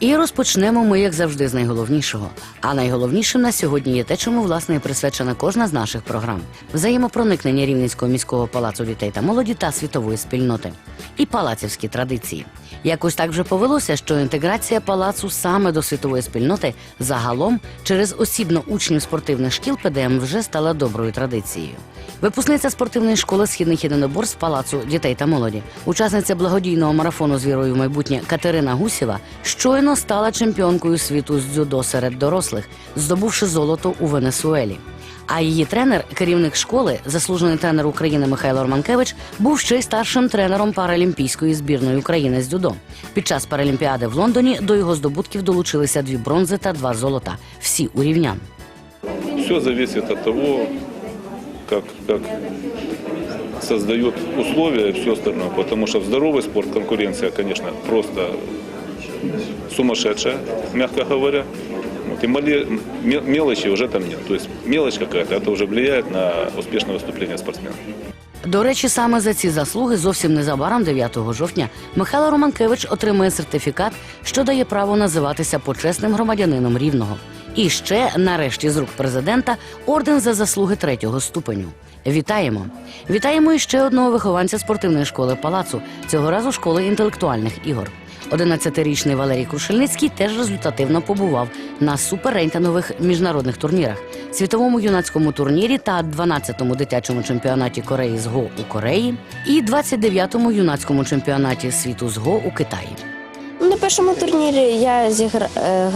І розпочнемо ми, як завжди, з найголовнішого. А найголовнішим на сьогодні є те, чому власне і присвячена кожна з наших програм: взаємопроникнення Рівненського міського палацу дітей та молоді та світової спільноти і палацівські традиції. Якось так вже повелося, що інтеграція палацу саме до світової спільноти загалом через осібно учнів спортивних шкіл ПДМ вже стала доброю традицією. Випускниця спортивної школи східних єдиноборств палацу дітей та молоді, учасниця благодійного марафону з вірою в майбутнє Катерина Гусєва щойно стала чемпіонкою світу з дзюдо серед дорослих, здобувши золото у Венесуелі. А її тренер, керівник школи, заслужений тренер України Михайло Романкевич, був ще й старшим тренером паралімпійської збірної України з дзюдо. Під час паралімпіади в Лондоні до його здобутків долучилися дві бронзи та два золота. Всі у рівнян. Все зависит от того, как, как создают условия и все остальное. Потому что в здоровый спорт конкуренция, конечно, просто сумасшедшая, мягко говоря. Вот, и мали- мелочи уже там нет. То есть мелочь какая-то, это уже влияет на успешное выступление спортсмена. До речі, саме за ці заслуги зовсім незабаром, 9 жовтня, Михайло Романкевич отримує сертифікат, що дає право називатися почесним громадянином рівного. І ще, нарешті, з рук президента, орден за заслуги третього ступеню. Вітаємо! Вітаємо і ще одного вихованця спортивної школи палацу, цього разу школи інтелектуальних ігор. 11-річний Валерій Крушельницький теж результативно побував на суперрейтингових міжнародних турнірах, світовому юнацькому турнірі та 12-му дитячому чемпіонаті Кореї з ГО у Кореї і 29-му юнацькому чемпіонаті світу з ГО у Китаї. Першому турнірі я зігра- е,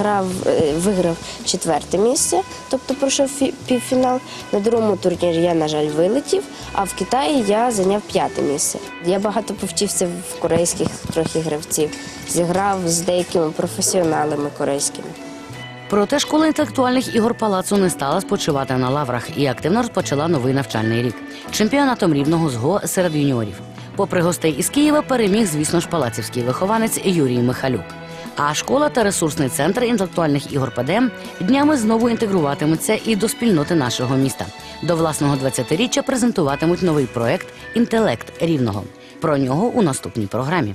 е, виграв четверте місце, тобто пройшов півфінал. На другому турнірі я, на жаль, вилетів, а в Китаї я зайняв п'яте місце. Я багато повчився в корейських трохи гравців, зіграв з деякими професіоналами корейськими. Проте школа інтелектуальних ігор палацу не стала спочивати на лаврах і активно розпочала новий навчальний рік чемпіонатом рівного з ГО серед юніорів. Попри гостей із Києва, переміг, звісно ж, палацівський вихованець Юрій Михалюк. А школа та ресурсний центр інтелектуальних ігор ПДМ днями знову інтегруватимуться і до спільноти нашого міста. До власного 20-річчя презентуватимуть новий проект Інтелект рівного. Про нього у наступній програмі.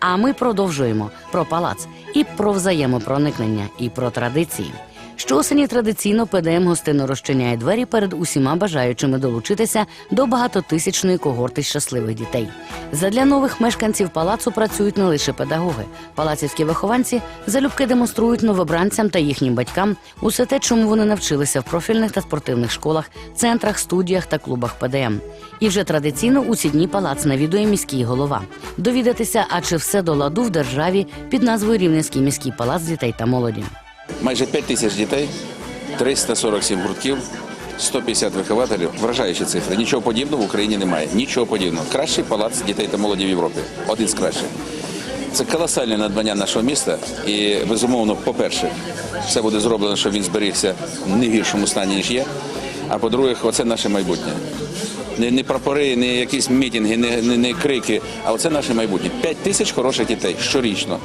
А ми продовжуємо про палац і про взаємопроникнення, і про традиції. Щосені традиційно ПДМ гостинно розчиняє двері перед усіма бажаючими долучитися до багатотисячної когорти щасливих дітей. Задля нових мешканців палацу працюють не лише педагоги. Палацівські вихованці залюбки демонструють новобранцям та їхнім батькам усе те, чому вони навчилися в профільних та спортивних школах, центрах, студіях та клубах ПДМ. І вже традиційно у ці дні палац навідує міський голова. Довідатися, а чи все до ладу в державі під назвою Рівненський міський палац дітей та молоді. Майже 5 тисяч дітей, 347 гуртків, 150 вихователів. Вражаючі цифри. Нічого подібного в Україні немає. Нічого подібного. Кращий палац дітей та молоді в Європі. Один з кращих. Це колосальне надбання нашого міста. І безумовно, по-перше, все буде зроблено, щоб він зберігся в не гіршому стані, ніж є. А по-друге, оце наше майбутнє. Не, не прапори, не якісь мітинги, не, не, не крики, а оце наше майбутнє. П'ять тисяч хороших дітей щорічно.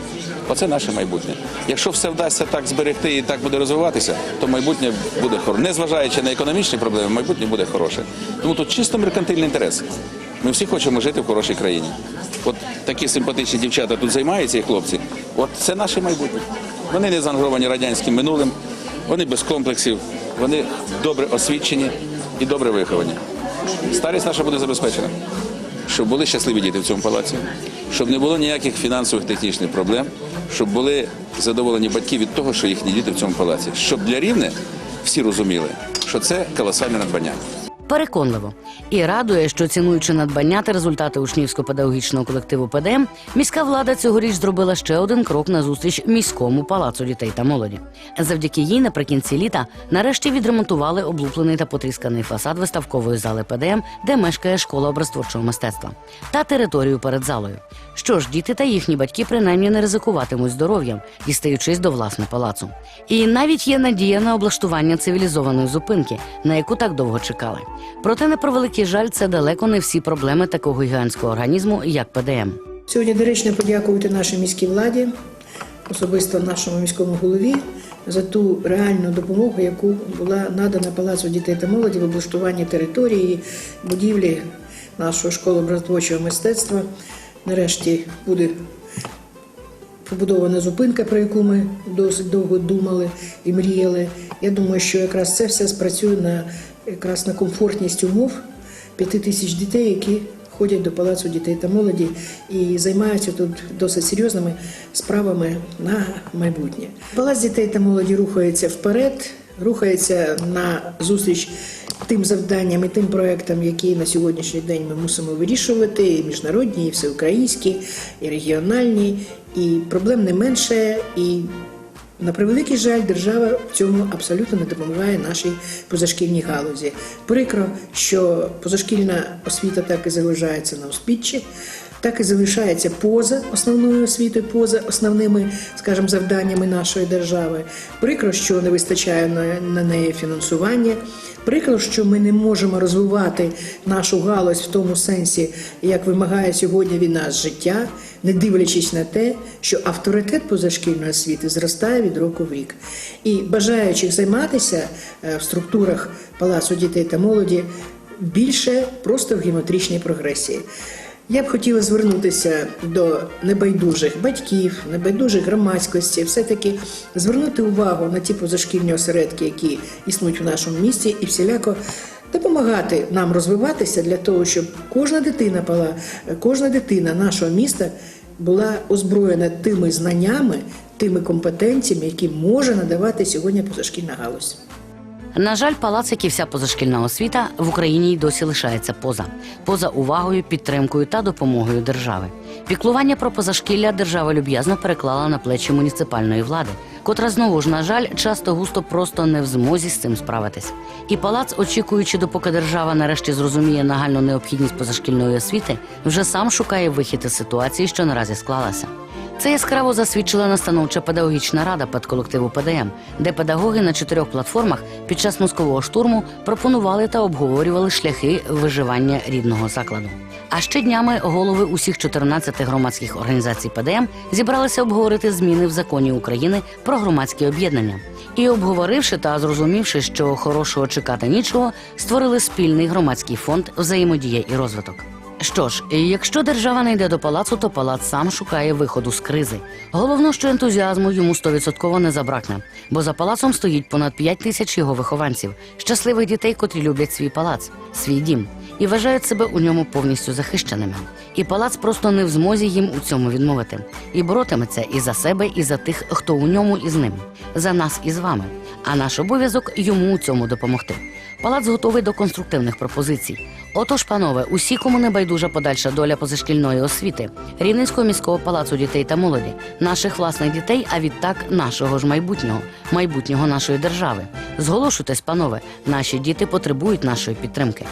Оце наше майбутнє. Якщо все вдасться так зберегти і так буде розвиватися, то майбутнє буде хороше. Незважаючи на економічні проблеми, майбутнє буде хороше. Тому тут чисто меркантильний інтерес. Ми всі хочемо жити в хорошій країні. От такі симпатичні дівчата тут займаються і хлопці. От це наше майбутнє. Вони не зангровані радянським минулим, вони без комплексів, вони добре освічені і добре виховані. Старість наша буде забезпечена, щоб були щасливі діти в цьому палаці, щоб не було ніяких фінансових технічних проблем, щоб були задоволені батьки від того, що їхні діти в цьому палаці, щоб для рівне всі розуміли, що це колосальне надбання. Переконливо і радує, що цінуючи надбання та результати учнівсько-педагогічного колективу ПДМ, міська влада цьогоріч зробила ще один крок на зустріч міському палацу дітей та молоді. Завдяки їй наприкінці літа нарешті відремонтували облуплений та потрісканий фасад виставкової зали ПДМ, де мешкає школа образтворчого мистецтва, та територію перед залою. Що ж, діти та їхні батьки принаймні не ризикуватимуть здоров'ям, дістаючись до власне палацу. І навіть є надія на облаштування цивілізованої зупинки, на яку так довго чекали. Проте, на превеликий жаль, це далеко не всі проблеми такого гігантського організму, як ПДМ. Сьогодні доречно подякувати нашій міській владі, особисто нашому міському голові, за ту реальну допомогу, яку була надана Палацу дітей та молоді в облаштуванні території, будівлі нашої школи образотворчого мистецтва. Нарешті буде побудована зупинка, про яку ми досить довго думали і мріяли. Я думаю, що якраз це все спрацює на якраз на комфортність умов п'яти тисяч дітей, які ходять до палацу дітей та молоді і займаються тут досить серйозними справами на майбутнє. Палац дітей та молоді рухається вперед, рухається на зустріч тим завданням і тим проектам, які на сьогоднішній день ми мусимо вирішувати, і міжнародні, і всеукраїнські, і регіональні, і проблем не менше, і на превеликий жаль, держава в цьому абсолютно не допомагає нашій позашкільній галузі. Прикро, що позашкільна освіта так і залишається на узбіччі, так і залишається поза основною освітою, поза основними, скажімо, завданнями нашої держави. Прикро, що не вистачає на, неї фінансування. Прикро, що ми не можемо розвивати нашу галузь в тому сенсі, як вимагає сьогодні від нас життя, не дивлячись на те, що авторитет позашкільної освіти зростає від року в рік. І бажаючих займатися е, в структурах Палацу дітей та молоді більше просто в геометричній прогресії. Я б хотіла звернутися до небайдужих батьків, небайдужих громадськості, все-таки звернути увагу на ті позашкільні осередки, які існують в нашому місті, і всіляко допомагати нам розвиватися для того, щоб кожна дитина пала, кожна дитина нашого міста була озброєна тими знаннями, тими компетенціями, які може надавати сьогодні позашкільна галузь. На жаль, палац, як і вся позашкільна освіта, в Україні й досі лишається поза поза увагою, підтримкою та допомогою держави. Піклування про позашкілля держава люб'язно переклала на плечі муніципальної влади, котра знову ж, на жаль, часто густо просто не в змозі з цим справитись. І палац, очікуючи, допоки держава нарешті зрозуміє нагальну необхідність позашкільної освіти, вже сам шукає вихід із ситуації, що наразі склалася. Це яскраво засвідчила настановча педагогічна рада педколективу ПДМ, де педагоги на чотирьох платформах під час мозкового штурму пропонували та обговорювали шляхи виживання рідного закладу. А ще днями голови усіх 14 громадських організацій ПДМ зібралися обговорити зміни в законі України про громадські об'єднання. І обговоривши та зрозумівши, що хорошого чекати нічого, створили спільний громадський фонд взаємодія і розвиток. Що ж, якщо держава не йде до палацу, то палац сам шукає виходу з кризи. Головно, що ентузіазму йому стовідсотково не забракне, бо за палацом стоїть понад 5 тисяч його вихованців, щасливих дітей, котрі люблять свій палац, свій дім і вважають себе у ньому повністю захищеними. І палац просто не в змозі їм у цьому відмовити. І боротиметься і за себе, і за тих, хто у ньому і з ним, за нас і з вами. А наш обов'язок йому у цьому допомогти. Палац готовий до конструктивних пропозицій. Отож, панове, усі, кому не байдужа подальша доля позашкільної освіти, Рівненського міського палацу дітей та молоді, наших власних дітей, а відтак нашого ж майбутнього, майбутнього нашої держави. Зголошуйтесь, панове, наші діти потребують нашої підтримки.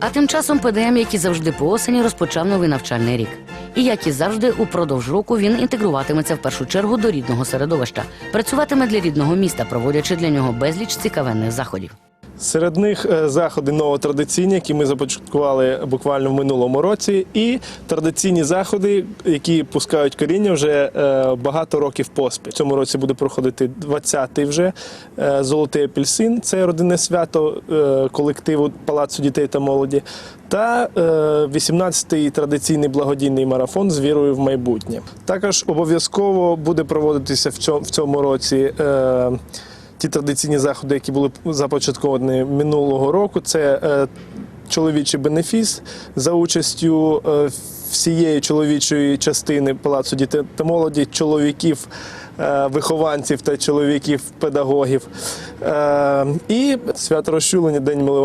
А тим часом ПДМ, як і завжди по осені, розпочав новий навчальний рік. І як і завжди, упродовж року він інтегруватиметься в першу чергу до рідного середовища, працюватиме для рідного міста, проводячи для нього безліч цікавенних заходів. Серед них е, заходи новотрадиційні, які ми започаткували буквально в минулому році, і традиційні заходи, які пускають коріння вже е, багато років поспіль. Цьому році буде проходити 20-й вже е, золотий апельсин. Це родинне свято колективу Палацу дітей та молоді. Та е, 18-й традиційний благодійний марафон з вірою в майбутнє. Також обов'язково буде проводитися в цьому році. Ті традиційні заходи, які були започатковані минулого року, це е, чоловічий бенефіс за участю е, всієї чоловічої частини Палацу дітей та молоді, чоловіків. е, Вихованців та чоловіків, педагогів. І свято розчулення День милування.